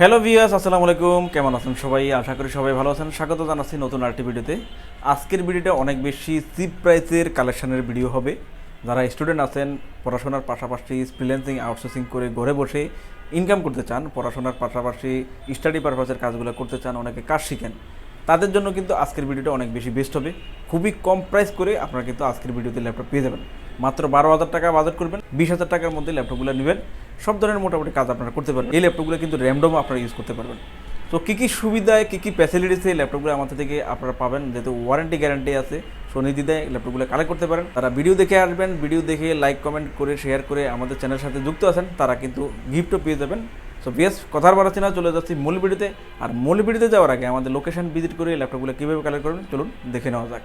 Hello ভিয়াস আসসালামু আলাইকুম। কেমন আছেন সবাই? আশা করি সবাই ভালো আছেন। স্বাগত জানাচ্ছি নতুন আরেকটি ভিডিওতে। আজকের ভিডিওটা অনেক বেশি চিপ প্রাইসের কালেকশনের ভিডিও হবে। যারা স্টুডেন্ট আছেন, পড়াশোনার পাশাপাশি ফ্রিল্যান্সিং আউটসোর্সিং করে ঘরে বসে ইনকাম করতে চান, পড়াশোনার পাশাপাশি স্টাডি পারপাসের কাজগুলো করতে চান, অনেকে কাজ শিখেন। তাদের জন্য কিন্তু আজকের ভিডিওটা অনেক বেশি বেস্ট হবে। খুবই কম প্রাইস করে আপনারা কিন্তু আজকের ভিডিওতে ল্যাপটপ পেয়ে যাবেন। মাত্র বারো হাজার টাকা বাজেট করবেন, বিশ হাজার টাকার মধ্যে ল্যাপটপগুলো নেবেন। সব ধরনের মোটামুটি কাজ আপনারা করতে পারবেন। এই ল্যাপটপগুলো কিন্তু র্যামডমও আপনারা ইউজ করতে পারবেন। তো কী কী সুবিধায়, কী কী ফ্যাসিলিটিসে এই ল্যাপটপগুলো আমাদের থেকে আপনারা পাবেন, যেহেতু ওয়ারেন্টি গ্যারান্টি আছে সোনি দিদায় ল্যাপটপগুলো কালেক্ট করতে পারেন। তারা ভিডিও দেখে আসবেন ভিডিও দেখে লাইক কমেন্ট করে শেয়ার করে আমাদের চ্যানেলের সাথে যুক্ত আছেন, তারা কিন্তু গিফটও পেয়ে যাবেন। সো বিএস কথার বাড়াচ্ছি না, চলে যাচ্ছি মূল ভিডিওতে আর মূল ভিডিওতে যাওয়ার আগে আমাদের লোকেশন ভিজিট করে ল্যাপটপগুলো কীভাবে কালেক্ট করবেন, চলুন দেখে নেওয়া যাক।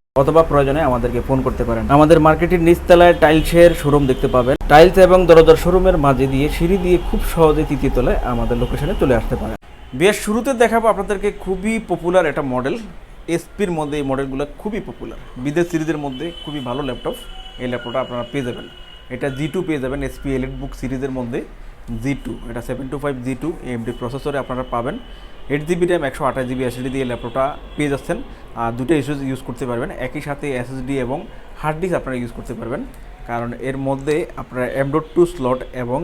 অথবা প্রয়োজনে আমাদেরকে ফোন করতে পারেন। আমাদের মার্কেটের নিচতলায় টাইলসের শোরুম দেখতে পাবেন। টাইলস এবং দরজার শোরুমের মাঝে দিয়ে সিঁড়ি দিয়ে খুব সহজে তৃতীয় তলায় আমাদের লোকেশনে চলে আসতে পারেন। বেশ, শুরুতে দেখাবো আপনাদেরকে খুবই পপুলার একটা মডেল এসপির মধ্যে এই মডেলগুলো খুবই পপুলার বিদেশ সিরিজের মধ্যে খুবই ভালো ল্যাপটপ এই ল্যাপটপটা আপনারা পেয়ে যাবেন। এটা জি টু পেয়ে যাবেন এসপি এলিট বুক সিরিজের মধ্যে। জি টু এটা seven two five G two MD প্রসেসরে আপনারা পাবেন। এইট জিবি র্যাম একশো আঠাশ জিবি এসএসডি দিয়ে ল্যাপটপটা পেয়ে যাচ্ছেন। আর দুটো ইস্যুজ ইউজ করতে পারবেন। একই সাথে এসএসডি এবং হার্ড ডিস্ক আপনারা ইউজ করতে পারবেন। কারণ এর মধ্যে আপনারা এমডোট টু স্লট এবং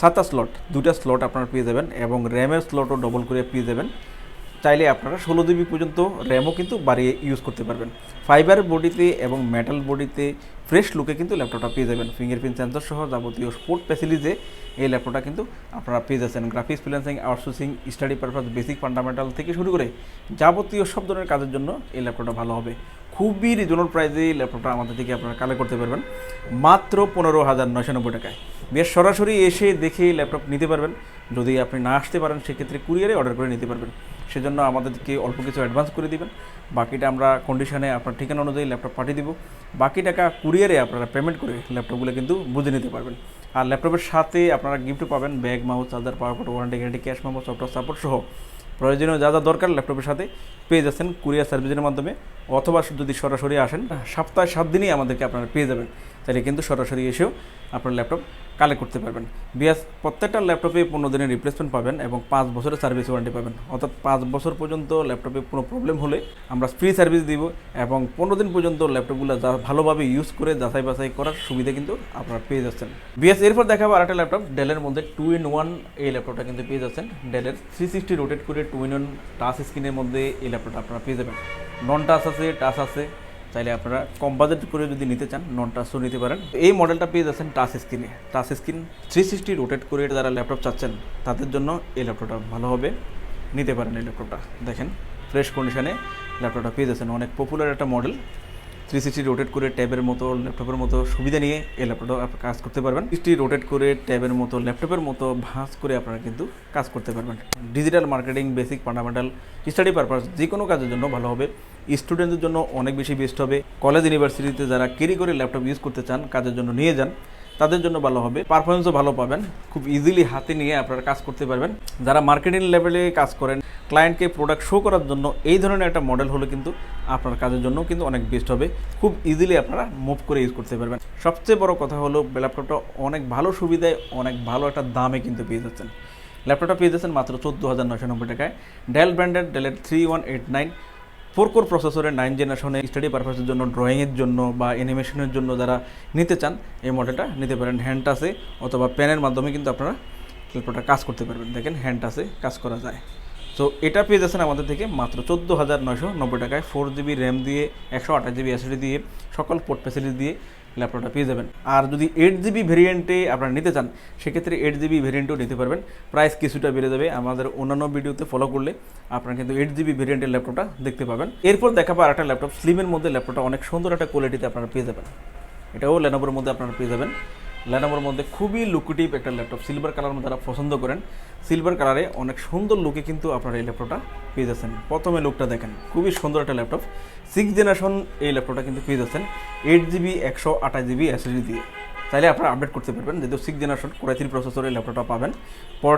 সাতটা স্লট দুটা স্লট আপনারা পেয়ে যাবেন এবং র্যামের স্লটও ডবল করে পেয়ে যাবেন। চাইলে আপনারা ষোলো জিবি পর্যন্ত র্যামও কিন্তু বাড়িয়ে ইউজ করতে পারবেন। ফাইবার বডিতে এবং মেটাল বডিতে ফ্রেশ লুকে কিন্তু ল্যাপটপটা পেয়ে যাবেন। ফিঙ্গারপ্রিন্ট সেন্সর সহ যাবতীয় স্পোর্ট ফ্যাসিলিটিতে এই ল্যাপটপটা কিন্তু আপনারা পেয়ে যাচ্ছেন। Graphics freelancing outsourcing study purpose basic fundamental থেকে শুরু করে যাবতীয় সব ধরনের কাজের জন্য এই ল্যাপটপটা ভালো হবে। খুবই রিজনেবল প্রাইসে এই ল্যাপটপটা আমাদের থেকে আপনারা কালেক্ট করতে পারবেন। মাত্র পনেরো হাজার নয়শো নব্বই টাকায়। বেশ সরাসরি এসে দেখে ল্যাপটপ নিতে পারবেন। যদি আপনি না আসতে পারেন, সেক্ষেত্রে কুরিয়ারে অর্ডার করে নিতে পারবেন। সেজন্য আমাদেরকে অল্প কিছু অ্যাডভান্স করে দিবেন। বাকিটা আমরা কন্ডিশনে আপনার ঠিকানা অনুযায়ী ল্যাপটপ পাঠিয়ে দিব। বাকি টাকা কুরিয়ারে আপনারা পেমেন্ট করে ল্যাপটপগুলো কিন্তু বুঝে নিতে পারবেন। আর ল্যাপটপের সাথে আপনারা গিফট পাবেন bag mouse charger power warranty guarantee cash memo software support সহ প্রয়োজনীয় যা যা দরকার ল্যাপটপের সাথে পেয়ে যাচ্ছেন কুরিয়ার সার্ভিসের মাধ্যমে। অথবা যদি সরাসরি আসেন, সপ্তাহে সাত দিনই আমাদেরকে আপনারা পেয়ে যাবেন। তাহলে কিন্তু সরাসরি এসেও আপনার ল্যাপটপ কালেক্ট করতে পারবেন। বিয়াস, প্রত্যেকটা ল্যাপটপে পনেরো দিনের রিপ্লেসমেন্ট পাবেন এবং পাঁচ বছরের সার্ভিস ওয়ারেন্টি পাবেন। অর্থাৎ পাঁচ বছর পর্যন্ত ল্যাপটপে কোনো প্রবলেম হলে আমরা ফ্রি সার্ভিস দিব এবং পনেরো দিন পর্যন্ত ল্যাপটপগুলো যা ভালোভাবে ইউজ করে যাচাই বাছাই করার সুবিধা কিন্তু আপনারা পেয়ে যাচ্ছেন। বিএস এরপর দেখাবো আরেকটা ল্যাপটপ ডেলের মধ্যে টু ইন ওয়ান এই ল্যাপটপটা কিন্তু পেয়ে যাচ্ছেন। ডেলের থ্রি সিক্সটি রোটেট করে টু ইন ওয়ান টাচ স্ক্রিনের মধ্যে এই ল্যাপটপটা আপনারা পেয়ে যাবেন। নন টাচ আছে টাচ আছে চাইলে আপনারা কম করে যদি নিতে চান নন টাচও নিতে পারেন। এই মডেলটা পেয়ে যাচ্ছেন টাচ স্ক্রিনে touch screen three sixty rotate করে যারা ল্যাপটপ চাচ্ছেন, তাদের জন্য এই ল্যাপটপটা ভালো হবে। নিতে পারেন এই ল্যাপটপটা দেখেন ফ্রেশ কন্ডিশনে ল্যাপটপটা পেয়ে যাচ্ছেন। অনেক পপুলার একটা মডেল থ্রি সিক্সটি রোটেট করে ট্যাবের মতো ল্যাপটপের মতো সুবিধা নিয়ে এই ল্যাপটপটা আপনারা কাজ করতে পারবেন। সিক্সটি রোটেট করে ট্যাবের মতো ল্যাপটপের মতো ভাঁজ করে আপনারা কিন্তু কাজ করতে পারবেন। Digital marketing basic fundamental study purpose যে কোনো কাজের জন্য ভালো হবে। স্টুডেন্টদের জন্য অনেক বেশি বেস্ট হবে। কলেজ ইউনিভার্সিটিতে যারা ক্যারি করে ল্যাপটপ ইউজ করতে চান, কাজের জন্য নিয়ে যান, তাদের জন্য ভালো হবে। পারফরমেন্সও ভালো পাবেন। খুব ইজিলি হাতে নিয়ে আপনারা কাজ করতে পারবেন। যারা মার্কেটিং লেভেলে কাজ করেন ক্লায়েন্টকে প্রোডাক্ট শো করার জন্য এই ধরনের একটা মডেল হলে কিন্তু আপনার কাজের জন্য কিন্তু অনেক বেস্ট হবে। খুব ইজিলি আপনারা মুভ করে ইউজ করতে পারবেন। সবচেয়ে বড় কথা হলো ল্যাপটপটা অনেক ভালো সুবিধায়, অনেক ভালো একটা দামে কিন্তু পেয়ে যাচ্ছেন। ল্যাপটপটা পেয়ে যাচ্ছেন মাত্র চোদ্দ হাজার নয়শো নব্বই টাকায়। ডেল ব্র্যান্ডের ডেলের three one eight nine four core প্রসেসরের নাইন জেনারেশনে স্টাডি পারপাসের জন্য ড্রয়িংয়ের জন্য বা অ্যানিমেশনের জন্য যারা নিতে চান, এই মডেলটা নিতে পারেন। হ্যান্ড টাসে অথবা প্যানের মাধ্যমে কিন্তু আপনারা ল্যাপটপটা কাজ করতে পারবেন। দেখেন হ্যান্ড টাসে কাজ করা যায়। সো এটা পেয়ে যাচ্ছেন আমাদের থেকে মাত্র চোদ্দ হাজার নয়শো নব্বই টাকায়। ফোর জিবি র্যাম দিয়ে, একশো আঠাশ জিবি এসডি দিয়ে, সকল পোর্ট ফ্যাসিলিটি দিয়ে ল্যাপটপটা পেয়ে যাবেন। আর যদি এইট জিবি ভেরিয়েন্টে আপনারা নিতে চান, সেক্ষেত্রে এইট জিবি ভেরিয়েন্টও নিতে পারবেন। প্রাইস কিছুটা বেড়ে যাবে। আমাদের অন্যান্য ভিডিওতে ফলো করলে আপনারা কিন্তু এইট জিবি ভেরিয়েন্টের ল্যাপটপটা দেখতে পাবেন। এরপর দেখাবো আর একটা ল্যাপটপ স্লিমের মধ্যে ল্যাপটপটা অনেক সুন্দর একটা কোয়ালিটিতে আপনারা পেয়ে যাবেন। এটাও লেনোভোর মধ্যে আপনারা পেয়ে যাবেন। ল্যানোভোর মধ্যে খুবই লুকুটিভ একটা ল্যাপটপ সিলভার কালার যারা পছন্দ করেন। সিলভার কালারে অনেক সুন্দর লুকে কিন্তু আপনারা এই ল্যাপটপটা পেয়ে যাচ্ছেন। প্রথমে লুকটা দেখেন, খুবই সুন্দর একটা ল্যাপটপ সিক্স জেনারেশন এই ল্যাপটপটা কিন্তু পেয়ে যাচ্ছেন এইট জিবি একশো আঠাশ জিবি এসএসডি দিয়ে। চাইলে আপনারা আপডেট করতে পারবেন, যেহেতু সিক্স জেনারেশন কোরাই থ্রি প্রসেসরের ল্যাপটপটা পাবেন।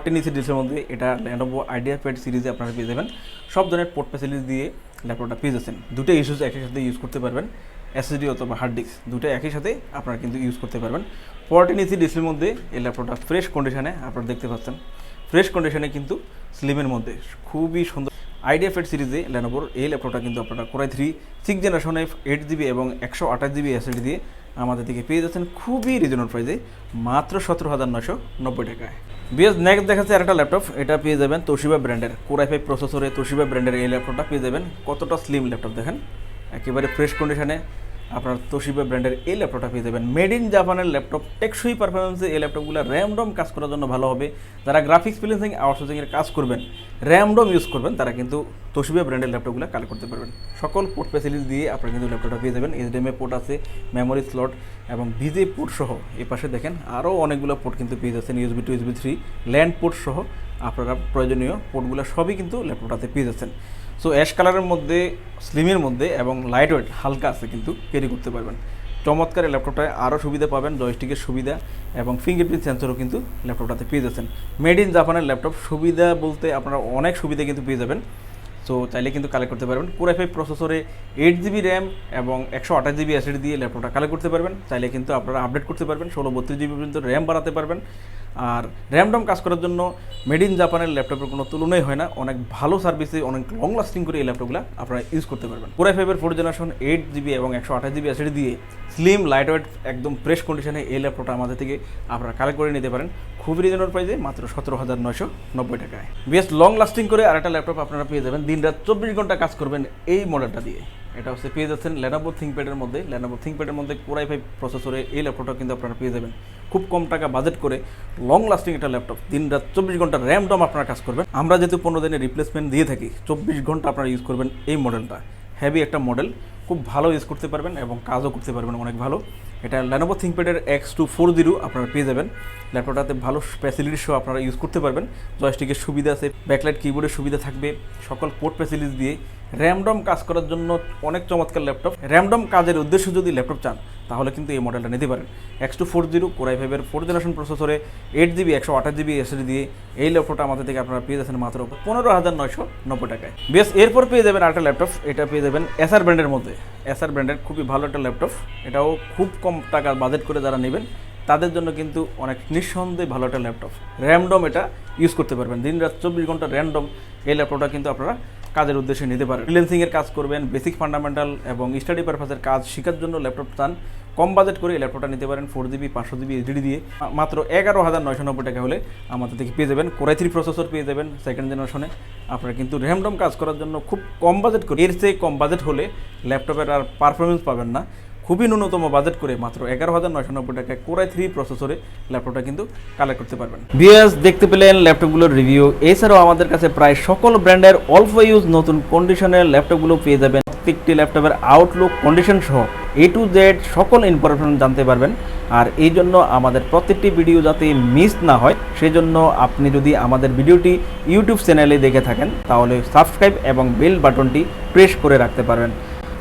ইঞ্চি ডিসের মধ্যে এটা ল্যানোভো আইডিয়া প্যাড সিরিজে আপনারা পেয়ে যাবেন। সব ধরনের পোর্ট ফ্যাসিলিটি দিয়ে ল্যাপটপটা পেয়ে যাচ্ছেন। দুটো ইস্যুস একই সাথে ইউজ করতে পারবেন। এসএসডি অথবা হার্ড ডিস্ক দুটো একই সাথে আপনারা কিন্তু ইউজ করতে পারবেন। ফোরটিন ইঞ্চি ডিসের মধ্যে এই ল্যাপটপটা ফ্রেশ কন্ডিশনে আপনারা দেখতে পাচ্ছেন। ফ্রেশ কন্ডিশনে কিন্তু স্লিমের মধ্যে খুবই সুন্দর। আইডিয়া ফেড সিরিজে ল্যানোভোর এই ল্যাপটপটা কিন্তু আপনারা কোরাই থ্রি সিক্স জেনারেশনে এইট জিবি এবং একশো আঠাশ জিবি এসএসডি দিয়ে আমাদের থেকে পেয়ে যাচ্ছেন খুবই রিজনেবল প্রাইসে মাত্র সতেরো হাজার নশো নব্বই টাকায়। বিএস নেক্সট দেখাচ্ছে আরেকটা ল্যাপটপ এটা পেয়ে যাবেন তোশিবা ব্র্যান্ডের কোরাই ফাইভ প্রসেসরে তোশিবা ব্র্যান্ডের এই ল্যাপটপটা পেয়ে যাবেন। কতটা স্লিম ল্যাপটপ দেখেন। একেবারে ফ্রেশ কন্ডিশনে আপনার তোশিবা ব্র্যান্ডের এই ল্যাপটপটা পেয়ে যাবেন। মেড ইন জাপানের ল্যাপটপ টেকসই পারফরমেন্সে এই ল্যাপটপগুলো র্যামডম কাজ করার জন্য ভালো হবে। যারা গ্রাফিক্স ফিলেন্সিং আউটসোর্সিংয়ের কাজ করবেন র্যামডম ইউজ করবেন, তারা কিন্তু তোশিবা ব্র্যান্ডের ল্যাপটপগুলো কালেক্ট করতে পারবেন। সকল পোর্ট ফ্যাসিলিটি দিয়ে আপনারা কিন্তু ল্যাপটপটা পেয়ে যাবেন। এইচডিএমএ পোর্ট আছে মেমোরি স্লট এবং ভিজে পোর্ট সহ। এই পাশে দেখেন আরও অনেকগুলো পোর্ট কিন্তু পেয়ে যাচ্ছেন USB two USB three LAN port সহ। আপনারা প্রয়োজনীয় পোর্টগুলো সবই কিন্তু ল্যাপটপটাতে পেয়ে যাচ্ছেন। সো অ্যাশ কালারের মধ্যে স্লিমের মধ্যে এবং লাইট ওয়েট হালকা আছে কিন্তু ক্যারি করতে পারবেন। চমৎকার এই ল্যাপটপটায় আরও সুবিধা পাবেন জয়স্টিকের সুবিধা এবং ফিঙ্গারপ্রিন্ট সেন্সরও কিন্তু ল্যাপটপটাতে পেয়ে যাচ্ছেন। মেড ইন জাপানের ল্যাপটপ সুবিধা বলতে আপনারা অনেক সুবিধা কিন্তু পেয়ে যাবেন। সো চাইলে কিন্তু কালেক্ট করতে পারবেন। কোর এফ প্রসেসরে এইট জিবি র্যাম এবং একশো আঠাশ জিবি অ্যাসিড দিয়ে ল্যাপটপটা কালেক্ট করতে পারবেন। চাইলে কিন্তু আপনারা আপডেট করতে পারবেন। ষোলো বত্রিশ জিবি পর্যন্ত র্যাম বাড়াতে পারবেন। আর র্যামডম কাজ করার জন্য মেড ইন জাপানের ল্যাপটপের কোনো তুলনাই হয় না। অনেক ভালো সার্ভিসে, অনেক লং লাস্টিং করে এই ল্যাপটপগুলো আপনারা ইউজ করতে পারবেন। এফ এর ফোর জেনারেশন এইট জিবি এবং একশো আঠাশ জিবি অ্যাসিড দিয়ে স্লিম লাইট ওয়েট একদম ফ্রেশ কন্ডিশনে এই ল্যাপটপটা আমাদের থেকে আপনারা কালেক্ট করে নিতে পারেন। খুবই রিজনেবল প্রাইসে মাত্র সতেরো হাজার নয়শো নব্বই টাকায়। বেশ লং লাস্টিং করে আর একটা ল্যাপটপ আপনারা পেয়ে যাবেন। দিন রাত চব্বিশ ঘণ্টা কাজ করবেন এই মডেলটা দিয়ে। এটা হচ্ছে পেয়ে যাচ্ছেন লেনোভো থিঙ্কপ্যাডের মধ্যে। লেনোভো থিঙ্কপ্যাডের মধ্যে কোরাই ফাইভ প্রসেসরে এই ল্যাপটপটা কিন্তু আপনারা পেয়ে যাবেন। খুব কম টাকা বাজেট করে লং লাস্টিং একটা ল্যাপটপ দিন রাত চব্বিশ ঘণ্টা র্যাম ডম আপনারা কাজ করবেন। আমরা যেহেতু পনেরো দিনের রিপ্লেসমেন্ট দিয়ে থাকি, চব্বিশ ঘণ্টা আপনারা ইউজ করবেন এই মডেলটা হ্যাভি একটা মডেল খুব ভালো ইউজ করতে পারবেন এবং কাজও করতে পারবেন অনেক ভালো। এটা ল্যানোভো থিঙ্কপ্যাডের এক্স টু ফোর জিরো আপনারা পেয়ে যাবেন। ল্যাপটপটাতে ভালো ফ্যাসিলিটি সহ আপনারা ইউজ করতে পারবেন। জয়স্টিকের সুবিধা আছে ব্যাকলাইট কিবোর্ডের সুবিধা থাকবে। সকল পোর্ট ফ্যাসিলিটি দিয়ে র্যামডম কাজ করার জন্য অনেক চমৎকার ল্যাপটপ। র্যামডম কাজের উদ্দেশ্য যদি ল্যাপটপ চান, তাহলে কিন্তু এই মডেলটা নিতে পারেন। X two four zero core i ফাইভের ফোর জেনারেশন প্রসেসরে এইট জিবি একশো আঠাশ জিবি এসএসডি দিয়ে এই ল্যাপটপটা আমাদের থেকে আপনারা পেয়ে যাচ্ছেন মাত্র পনেরো হাজার নয়শো নব্বই টাকায়। বেশ, এরপর পেয়ে যাবেন আরেকটা ল্যাপটপ, এটা পেয়ে যাবেন এসআর ব্র্যান্ডের মধ্যে। এসআর ব্র্যান্ডের খুবই ভালো একটা ল্যাপটপ, এটাও খুব কম টাকা বাজেট করে যারা নেবেন, তাদের জন্য কিন্তু অনেক নিঃসন্দেহে ভালো একটা ল্যাপটপ। র্যামডম এটা ইউজ করতে পারবেন। দিন রাত চব্বিশ ঘণ্টা র্যান্ডম এই ল্যাপটপটা কিন্তু আপনারা কাজের উদ্দেশ্যে নিতে পারেন। ফ্রিল্যান্সিংয়ের কাজ করবেন বেসিক ফান্ডামেন্টাল এবং স্টাডি পারপাসের কাজ শেখার জন্য ল্যাপটপ চান। কম বাজেট করে ল্যাপটপটা নিতে পারেন ফোর জিবি পাঁচশো জিবি এইচডি দিয়ে মাত্র এগারো হাজার নয়শো নব্বই টাকা হলে আমাদের থেকে পেয়ে যাবেন। কোরাই থ্রি প্রসেসর পেয়ে যাবেন সেকেন্ড জেনারেশনে আপনারা কিন্তু র্যামডম কাজ করার জন্য খুব কম বাজেট করে এর চেয়ে কম বাজেট হলে ল্যাপটপের আর পারফরমেন্স পাবেন না। খুবই ন্যূনতম বাজেট করে মাত্র এগারো হাজার নয়শো নব্বই টাকায় কোরাই থ্রি প্রসেসরে ল্যাপটপটা কিন্তু কালেক্ট করতে পারবেন। বিএস দেখতে পেলেন ল্যাপটপগুলোর রিভিউ এছাড়াও আমাদের কাছে প্রায় সকল ব্র্যান্ডের অল্প ইউজ নতুন কন্ডিশনের ল্যাপটপগুলো পেয়ে যাবেন। প্রত্যেকটি ল্যাপটপের আউটলুক কন্ডিশন সহ এ টু জেড সকল ইনফরমেশন জানতে পারবেন। আর এই জন্য আমাদের প্রত্যেকটি ভিডিও যাতে মিস না হয়, সেজন্য আপনি যদি আমাদের ভিডিওটি ইউটিউব চ্যানেলে দেখে থাকেন, তাহলে সাবস্ক্রাইব এবং বেল বাটনটি প্রেস করে রাখতে পারবেন।